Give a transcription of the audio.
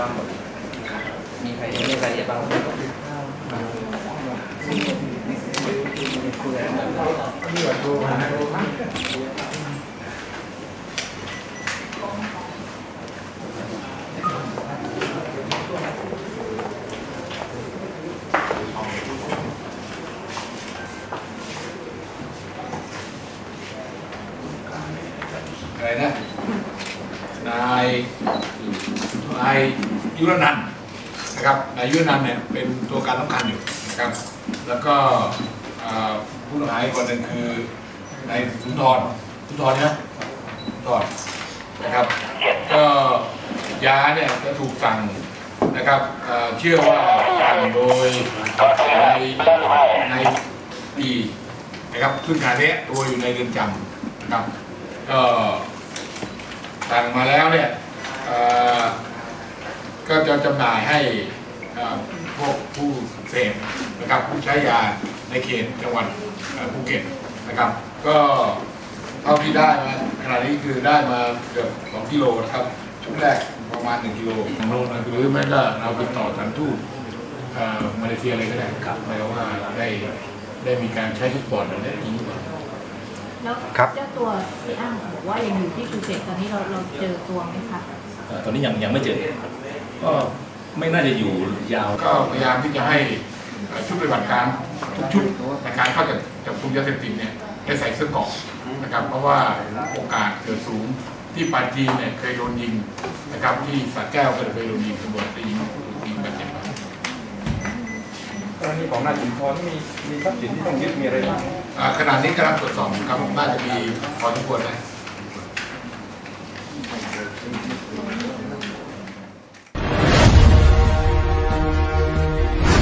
บ้างมีใครมีรายละเอียดบ้างไหอะไรนะ นายนายยุรนันนะครับนายยุรนันเนี่ยเป็นตัวการสำคัญอยู่นะครับแล้วก็ผู้ต้องหาอีกคนหนึ่งคือนายสุนทรสุนทรเนี่ยสุนทรนะครับ ก็ยาเนี่ยจะถูกสั่งนะครับเชื่อว่าสั่งโดยในในปีนะครับซึ่งขณะนี้ตัวอยู่ในเรือนจำนะครับก็ สั่งมาแล้วเนี่ยก็จะจำหน่ายให้พวกผู้เสพนะครับผู้ใช้ยาในเขตจังหวัดภูเก็ตนะครับ ก็เท่าที่ได้มาขณะนี้คือได้มาเกือบ2กิโลนะครับชุดแรกประมาณ1กิโลโน่นหรือไม่ก็เราติดต่อสถานทูตมาเลเซียอะไรก็ได้ครับหมายความว่าได้ได้มีการใช้ทุกบอร์ดอไรจริงหรือเปล่า แล้วครับเจ้าตัวที่อ้างบอกว่ายังอยู่ที่ภูเก็ตตอนนี้เราเราเจอตัวไหมคะเอ่อตอนนี้ยังยังไม่เจอก็ไม่น่าจะอยู่ยาว ก็พยายามที่จะให้เอ่อชุดปฏิบัติการทุกชุดในการเข้าจับจับกุมยาเสพติดเนี่ยได้ใส่เสื้อเกราะนะครับ เพราะว่าโอกาสเกิดสูงที่ปาจีนเนี่ยเคยโดนยิงนะครับที่สระแก้วก็เคยโดนยิงตำรวจได้ยิงยิงบาดเจ็บมากรณีของนายสุนทรนี่มีมีทรัพย์สินที่ต้องยึดมีอะไรบ้างอ่า ขณะนี้กำลังตรวจสอบครับผมน่าจะมีพอทุกคนนะ